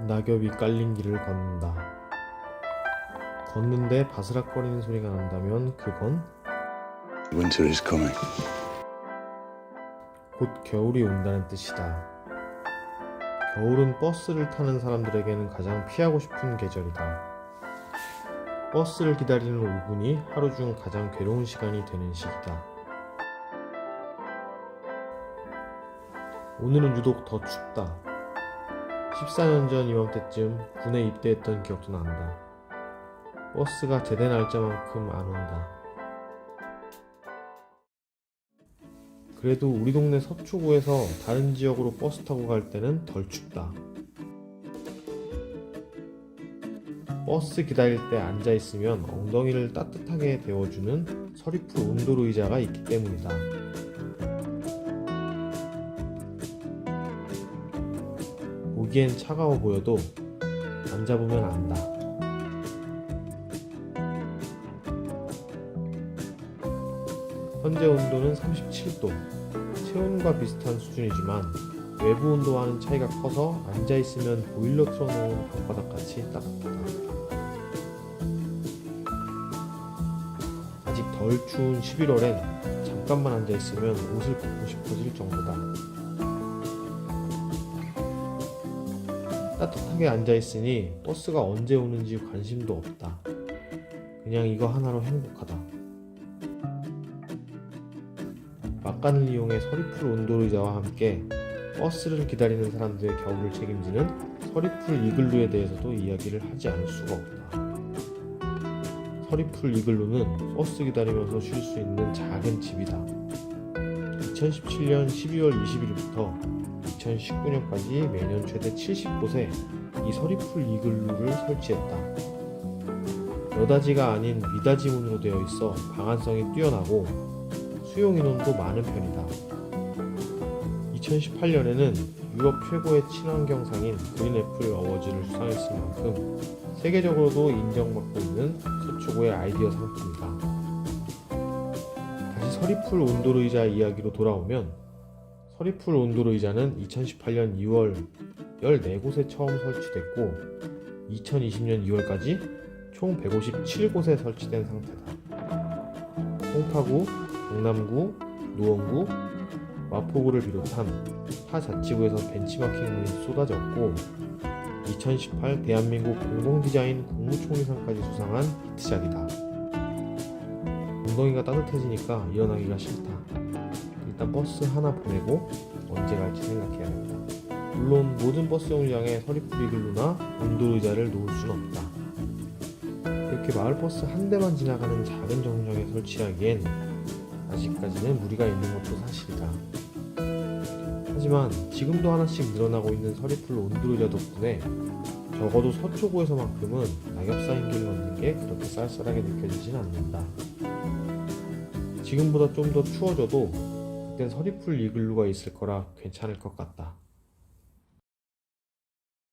낙엽이 깔린 길을 걷는다. 걷는데 바스락거리는 소리가 난다면 그건 Winter is coming. 곧 겨울이 온다는 뜻이다. 겨울은 버스를 타는 사람들에게는 가장 피하고 싶은 계절이다. 버스를 기다리는 5분이 하루 중 가장 괴로운 시간이 되는 시기다. 오늘은 유독 더 춥다. 14년 전 이맘때쯤 군에 입대했던 기억도 난다. 버스가 제대 날짜만큼 안 온다. 그래도 우리 동네 서초구에서 다른 지역으로 버스 타고 갈 때는 덜 춥다. 버스 기다릴 때 앉아 있으면 엉덩이를 따뜻하게 데워주는 서리풀 온도로 의자가 있기 때문이다. 보기엔 차가워 보여도 앉아보면 안다. 현재 온도는 37도. 체온과 비슷한 수준이지만 외부 온도와는 차이가 커서 앉아 있으면 보일러 틀어놓은 방바닥같이 따뜻하다. 아직 덜 추운 11월엔 잠깐만 앉아 있으면 옷을 벗고 싶어질 정도다. 따뜻하게 앉아 있으니 버스가 언제 오는지 관심도 없다. 그냥 이거 하나로 행복하다. 막간을 이용해 서리풀 온도의자와 함께 버스를 기다리는 사람들의 겨울을 책임지는 서리풀 이글루에 대해서도 이야기를 하지 않을 수가 없다. 서리풀 이글루는 버스 기다리면서 쉴 수 있는 작은 집이다. 2017년 12월 20일부터 2019년까지 매년 최대 70곳에 이 서리풀 이글루를 설치했다. 여다지가 아닌 미다지 문으로 되어 있어 방한성이 뛰어나고 수용 인원도 많은 편이다. 2018년에는 유럽 최고의 친환경상인 그린 애플 어워즈를 수상했을 만큼 세계적으로도 인정받고 있는 서초구의 아이디어 상품이다. 다시 서리풀 온도로 의자 이야기로 돌아오면 서리풀 온도로 의자는 2018년 2월 14곳에 처음 설치됐고 2020년 2월까지 총 157곳에 설치된 상태다. 송파구, 강남구, 노원구, 마포구를 비롯한 타 자치구에서 벤치마킹 문이 쏟아졌고 2018 대한민국 공공디자인 국무총리상까지 수상한 히트작이다. 엉덩이가 따뜻해지니까 일어나기가 싫다. 일단 버스 하나 보내고 언제 갈지 생각해야겠다. 물론 모든 버스 정류장에 서리풀 이글루나 온도 의자를 놓을 순 없다. 이렇게 마을버스 한 대만 지나가는 작은 정류장에 설치하기엔 아직까지는 무리가 있는 것도 사실이다. 하지만 지금도 하나씩 늘어나고 있는 서리풀 온두르자 덕분에 적어도 서초구에서만큼은 낙엽 쌓인 길을 걷는 게 그렇게 쌀쌀하게 느껴지진 않는다. 지금보다 좀 더 추워져도 그땐 서리풀 이글루가 있을 거라 괜찮을 것 같다.